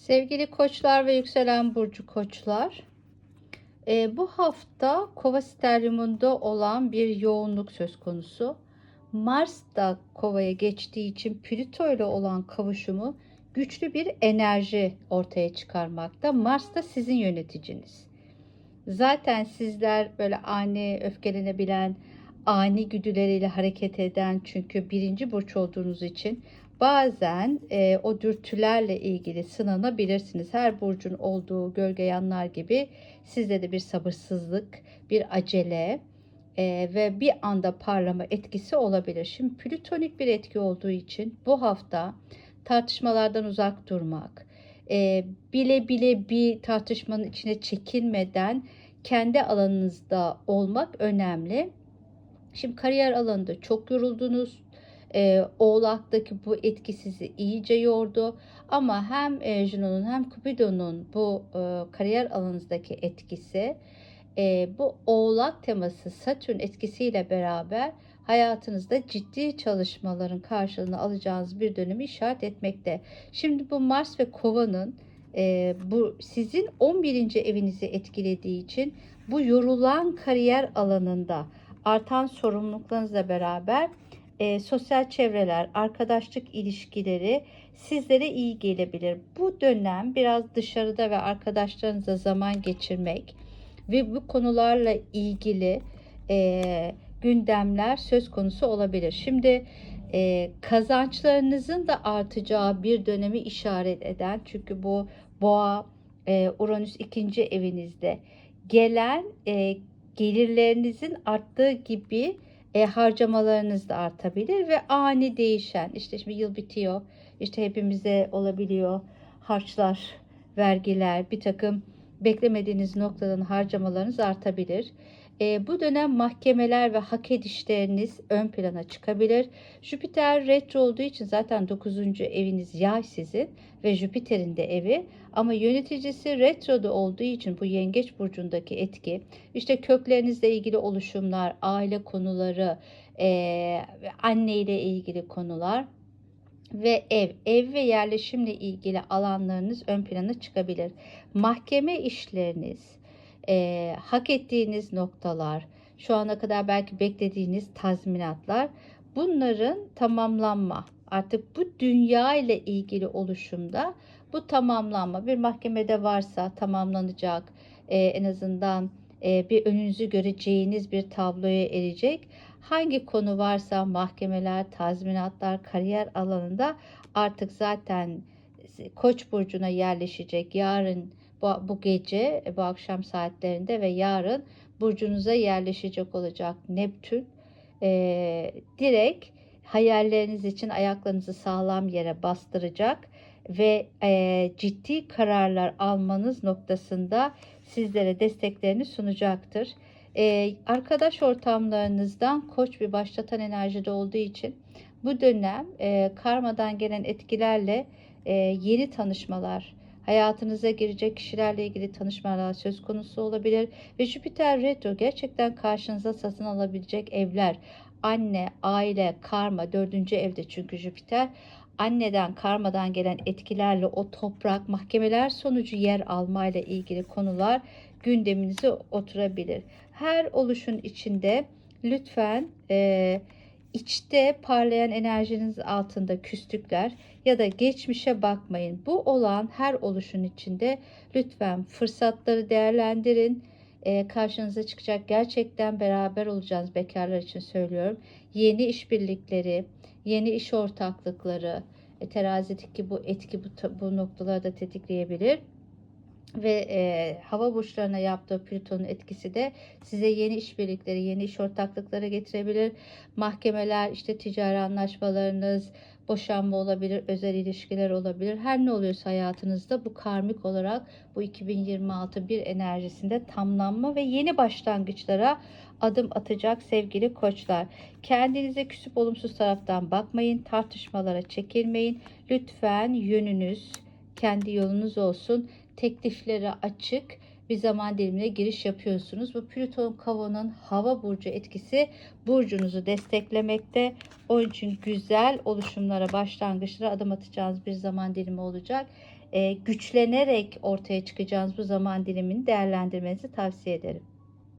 Sevgili koçlar ve yükselen burcu koçlar, e, bu hafta kova steryumunda olan bir yoğunluk söz konusu. Mars da kovaya geçtiği için Plüto ile olan kavuşumu güçlü bir enerji ortaya çıkarmakta. Mars da sizin yöneticiniz. Zaten sizler böyle ani öfkelenebilen, ani güdüleriyle hareket eden çünkü birinci burç olduğunuz için bazen e, o dürtülerle ilgili sınanabilirsiniz. Her burcun olduğu gölge yanlar gibi sizde de bir sabırsızlık, bir acele e, ve bir anda parlama etkisi olabilir. Şimdi plütonik bir etki olduğu için bu hafta tartışmalardan uzak durmak, e, bile bile bir tartışmanın içine çekilmeden kendi alanınızda olmak önemli. Şimdi kariyer alanında çok yoruldunuz. Ee, Oğlak'taki bu etki sizi iyice yordu. Ama hem e, Juno'nun hem Cupidon'un bu e, kariyer alanınızdaki etkisi e, bu Oğlak teması Satürn etkisiyle beraber hayatınızda ciddi çalışmaların karşılığını alacağınız bir dönemi işaret etmekte. Şimdi bu Mars ve Kova'nın e, bu sizin 11. evinizi etkilediği için bu yorulan kariyer alanında artan sorumluluklarınızla beraber e, sosyal çevreler, arkadaşlık ilişkileri sizlere iyi gelebilir. Bu dönem biraz dışarıda ve arkadaşlarınızla zaman geçirmek ve bu konularla ilgili e, gündemler söz konusu olabilir. Şimdi e, kazançlarınızın da artacağı bir dönemi işaret eden çünkü bu boğa e, Uranüs ikinci evinizde gelen e, gelirlerinizin arttığı gibi e, harcamalarınız da artabilir ve ani değişen işte şimdi yıl bitiyor işte hepimize olabiliyor harçlar vergiler bir takım beklemediğiniz noktadan harcamalarınız artabilir. E, bu dönem mahkemeler ve hak edişleriniz ön plana çıkabilir. Jüpiter retro olduğu için zaten 9. eviniz yay sizin ve Jüpiter'in de evi. Ama yöneticisi retroda olduğu için bu yengeç burcundaki etki işte köklerinizle ilgili oluşumlar, aile konuları, e, anne ile ilgili konular ve ev, ev ve yerleşimle ilgili alanlarınız ön plana çıkabilir. Mahkeme işleriniz, e, hak ettiğiniz noktalar, şu ana kadar belki beklediğiniz tazminatlar, bunların tamamlanma, artık bu dünya ile ilgili oluşumda bu tamamlanma bir mahkemede varsa tamamlanacak, e, en azından bir önünüzü göreceğiniz bir tabloya erecek. Hangi konu varsa mahkemeler, tazminatlar, kariyer alanında artık zaten Koç burcuna yerleşecek. Yarın bu, bu gece, bu akşam saatlerinde ve yarın burcunuza yerleşecek olacak Neptün. E, direkt hayalleriniz için ayaklarınızı sağlam yere bastıracak ve e, ciddi kararlar almanız noktasında sizlere desteklerini sunacaktır. E, arkadaş ortamlarınızdan koç bir başlatan enerjide olduğu için bu dönem e, karmadan gelen etkilerle e, yeni tanışmalar, hayatınıza girecek kişilerle ilgili tanışmalar söz konusu olabilir. Ve Jüpiter retro gerçekten karşınıza satın alabilecek evler, anne, aile, karma dördüncü evde çünkü Jüpiter anneden karmadan gelen etkilerle o toprak mahkemeler sonucu yer almayla ilgili konular gündeminize oturabilir. Her oluşun içinde lütfen e, içte parlayan enerjiniz altında küslükler ya da geçmişe bakmayın. Bu olan her oluşun içinde lütfen fırsatları değerlendirin. E, karşınıza çıkacak gerçekten beraber olacağınız bekarlar için söylüyorum. Yeni işbirlikleri, yeni iş ortaklıkları, e, terazideki bu etki bu, bu noktaları da tetikleyebilir ve e, hava burçlarına yaptığı Plüton'un etkisi de size yeni işbirlikleri, yeni iş ortaklıkları getirebilir. Mahkemeler, işte ticari anlaşmalarınız, boşanma olabilir, özel ilişkiler olabilir. Her ne oluyorsa hayatınızda bu karmik olarak bu 2026 bir enerjisinde tamlanma ve yeni başlangıçlara adım atacak sevgili koçlar. Kendinize küsüp olumsuz taraftan bakmayın, tartışmalara çekilmeyin. Lütfen yönünüz, kendi yolunuz olsun tekliflere açık bir zaman dilimine giriş yapıyorsunuz. Bu Plüton Kava'nın hava burcu etkisi burcunuzu desteklemekte. Onun için güzel oluşumlara, başlangıçlara adım atacağınız bir zaman dilimi olacak. e, güçlenerek ortaya çıkacağınız bu zaman dilimini değerlendirmenizi tavsiye ederim.